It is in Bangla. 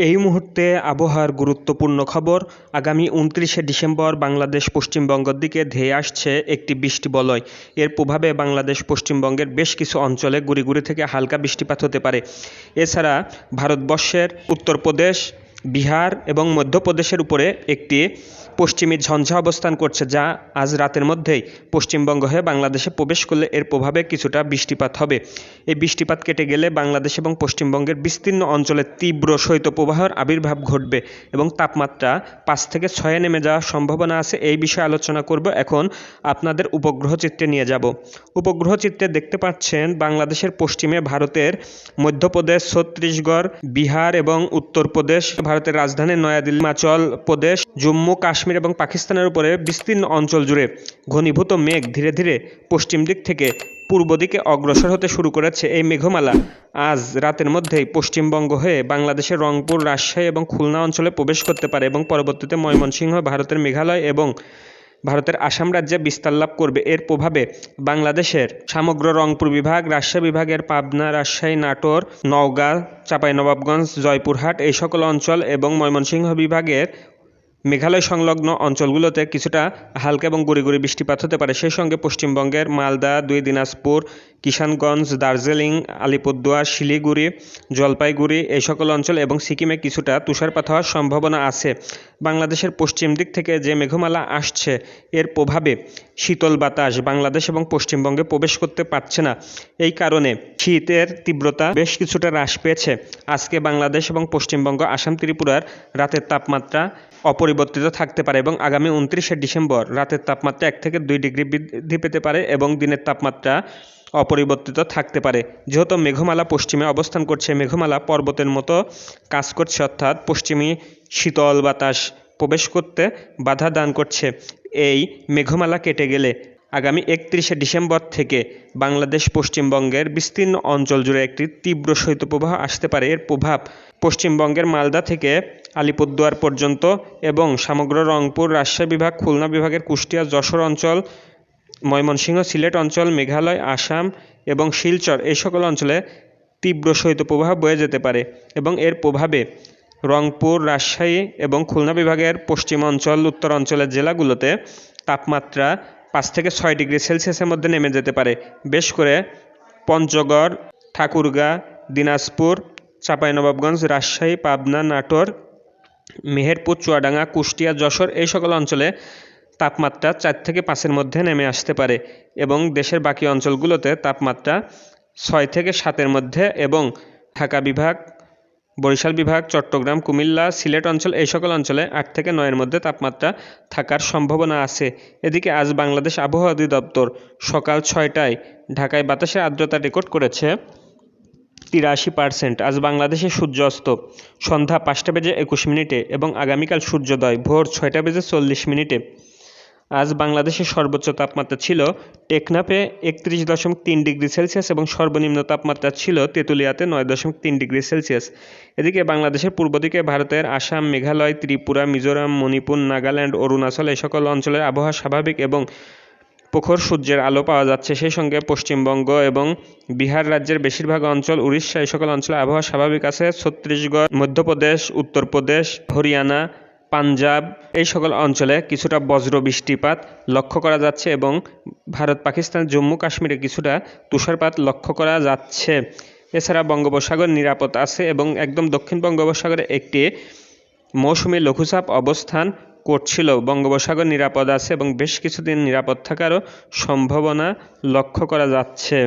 এই মুহূর্তে আবহাওয়ার গুরুত্বপূর্ণ খবর, আগামী উনত্রিশে ডিসেম্বর বাংলাদেশ পশ্চিমবঙ্গের দিকে ধেয়ে আসছে একটি বৃষ্টি বলয়। এর প্রভাবে বাংলাদেশ পশ্চিমবঙ্গের বেশ কিছু অঞ্চলে গুড়ি থেকে হালকা বৃষ্টিপাত হতে পারে। এছাড়া ভারতবর্ষের উত্তরপ্রদেশ বিহার এবং মধ্যপ্রদেশের উপরে একটি পশ্চিমী ঝঞ্ঝা অবস্থান করছে, যা আজ রাতের মধ্যেই পশ্চিমবঙ্গ হয়ে বাংলাদেশে প্রবেশ করলে এর প্রভাবে কিছুটা বৃষ্টিপাত হবে। এই বৃষ্টিপাত কেটে গেলে বাংলাদেশ এবং পশ্চিমবঙ্গের বিস্তীর্ণ অঞ্চলে তীব্র শৈত্যপ্রবাহের আবির্ভাব ঘটবে এবং তাপমাত্রা পাঁচ থেকে ছয়ে নেমে যাওয়ার সম্ভাবনা আছে। এই বিষয়ে আলোচনা করব এখন আপনাদের উপগ্রহ চিত্রে নিয়ে যাব। উপগ্রহ চিত্রে দেখতে পাচ্ছেন বাংলাদেশের পশ্চিমে ভারতের মধ্যপ্রদেশ, ছত্তিশগড়, বিহার এবং উত্তরপ্রদেশ। ভারতের রাজধানী নয়াদিল্লি, হিমাচল প্রদেশ, জম্মু, কাশ্মীর এবং পাকিস্তানের উপরে বিস্তীর্ণ অঞ্চল জুড়ে ঘনীভূত মেঘ ধীরে ধীরে পশ্চিম দিক থেকে পূর্ব দিকে অগ্রসর হতে শুরু করেছে এই মেঘমালা। আজ রাতের মধ্যেই পশ্চিমবঙ্গ হয়ে বাংলাদেশের রংপুর, রাজশাহী এবং খুলনা অঞ্চলে প্রবেশ করতে পারে এবং পরবর্তীতে ময়মনসিংহ, ভারতের মেঘালয় এবং ভারতের আসাম রাজ্যে বিস্তার লাভ করবে। এর প্রভাবে বাংলাদেশের সমগ্র রংপুর বিভাগ, রাজশাহী বিভাগের পাবনা, রাজশাহী, নাটোর, নওগাঁ, চাঁপাইনবাবগঞ্জ, জয়পুরহাট এই সকল অঞ্চল এবং ময়মনসিংহ বিভাগের মেঘালয় সংলগ্ন অঞ্চলগুলোতে কিছুটা হালকা এবং গুড়ি গুড়ি বৃষ্টিপাত হতে পারে। সেই সঙ্গে পশ্চিমবঙ্গের মালদা, দুই দিনাজপুর, কিষানগঞ্জ, দার্জিলিং, আলিপুরদুয়ার, শিলিগুড়ি, জলপাইগুড়ি এই সকল অঞ্চল এবং সিকিমে কিছুটা তুষারপাত হওয়ার সম্ভাবনা আছে। বাংলাদেশের পশ্চিম দিক থেকে যে মেঘমালা আসছে, এর প্রভাবে শীতল বাতাস বাংলাদেশ এবং পশ্চিমবঙ্গে প্রবেশ করতে পারছে না। এই কারণে শীতের তীব্রতা বেশ কিছুটা হ্রাস পেয়েছে। আজকে বাংলাদেশ এবং পশ্চিমবঙ্গ, আসাম, ত্রিপুরার রাতের তাপমাত্রা অপরিবর্তিত থাকতে পারে এবং আগামী উনত্রিশে ডিসেম্বর রাতের তাপমাত্রা এক থেকে দুই ডিগ্রি বৃদ্ধি পেতে পারে এবং দিনের তাপমাত্রা অপরিবর্তিত থাকতে পারে। যেহেতু মেঘমালা পশ্চিমে অবস্থান করছে, মেঘমালা পর্বতের মতো কাজ করছে, অর্থাৎ পশ্চিমী শীতল বাতাস প্রবেশ করতে বাধা দান করছে। এই মেঘমালা কেটে গেলে আগামী একত্রিশে ডিসেম্বর থেকে বাংলাদেশ পশ্চিমবঙ্গের বিস্তীর্ণ অঞ্চল জুড়ে একটি তীব্র শৈত্যপ্রবাহ আসতে পারে। এর প্রভাব পশ্চিমবঙ্গের মালদা থেকে আলিপুরদুয়ার পর্যন্ত এবং সমগ্র রংপুর রাজশাহী বিভাগ, খুলনা বিভাগের কুষ্টিয়া, যশোর অঞ্চল, ময়মনসিংহ, সিলেট অঞ্চল, মেঘালয়, আসাম এবং শিলচর এই সকল অঞ্চলে তীব্র শৈত্যপ্রবাহ বয়ে যেতে পারে এবং এর প্রভাবে রংপুর, রাজশাহী এবং খুলনা বিভাগের পশ্চিম অঞ্চল, উত্তর অঞ্চলের জেলাগুলোতে তাপমাত্রা পাঁচ থেকে ছয় ডিগ্রি সেলসিয়াসের মধ্যে নেমে যেতে পারে। বেশ করে পঞ্চগড়, ঠাকুরগাঁ, দিনাজপুর, চাঁপাইনবাবগঞ্জ, রাজশাহী, পাবনা, নাটোর, মেহেরপুর, চুয়াডাঙ্গা, কুষ্টিয়া, যশোর এই সকল অঞ্চলে তাপমাত্রা চার থেকে পাঁচের মধ্যে নেমে আসতে পারে এবং দেশের বাকি অঞ্চলগুলোতে তাপমাত্রা ছয় থেকে সাতের মধ্যে এবং ঢাকা বিভাগ বরিশাল বিভাগ, চট্টগ্রাম, কুমিল্লা, সিলেট অঞ্চল, এই সকল অঞ্চলে আট থেকে নয়ের মধ্যে তাপমাত্রা থাকার সম্ভাবনা আছে। এদিকে আজ বাংলাদেশ আবহাওয়া অধিদপ্তর সকাল ছয়টায় ঢাকায় বাতাসের আর্দ্রতা রেকর্ড করেছে তিরাশি পার্সেন্ট। আজ বাংলাদেশে সূর্যাস্ত সন্ধ্যা পাঁচটা বেজে একুশ মিনিটে এবং আগামীকাল সূর্যোদয় ভোর ছয়টা বেজে চল্লিশ মিনিটে। আজ বাংলাদেশের সর্বোচ্চ তাপমাত্রা ছিল টেকনাফে একত্রিশ দশমিক তিন ডিগ্রি সেলসিয়াস এবং সর্বনিম্ন তাপমাত্রা ছিল তেঁতুলিয়াতে নয় দশমিক তিন ডিগ্রি সেলসিয়াস। এদিকে বাংলাদেশের পূর্ব দিকে ভারতের আসাম, মেঘালয়, ত্রিপুরা, মিজোরাম, মণিপুর, নাগাল্যান্ড, অরুণাচল এই সকল অঞ্চলের আবহাওয়া স্বাভাবিক এবং প্রখর সূর্যের আলো পাওয়া যাচ্ছে। সেই সঙ্গে পশ্চিমবঙ্গ এবং বিহার রাজ্যের বেশিরভাগ অঞ্চল, উড়িষ্যা এই সকল অঞ্চলে আবহাওয়া স্বাভাবিক আছে। ছত্তিশগড়, মধ্যপ্রদেশ, উত্তরপ্রদেশ, হরিয়ানা পাঞ্জাব এই সকল অঞ্চলে কিছুটা বজ্র বৃষ্টিপাত লক্ষ্য করা যাচ্ছে এবং ভারত, পাকিস্তান, জম্মু, কাশ্মীরে কিছুটা তুষারপাত লক্ষ্য করা যাচ্ছে। এছাড়া বঙ্গোপসাগর নিরাপদ আছে এবং একদম দক্ষিণ বঙ্গোপসাগরে একটি মৌসুমি লঘুচাপ অবস্থান করছিল। বঙ্গোপসাগর নিরাপদ আছে এবং বেশ কিছুদিন নিরাপদ থাকারও সম্ভাবনা লক্ষ্য করা যাচ্ছে।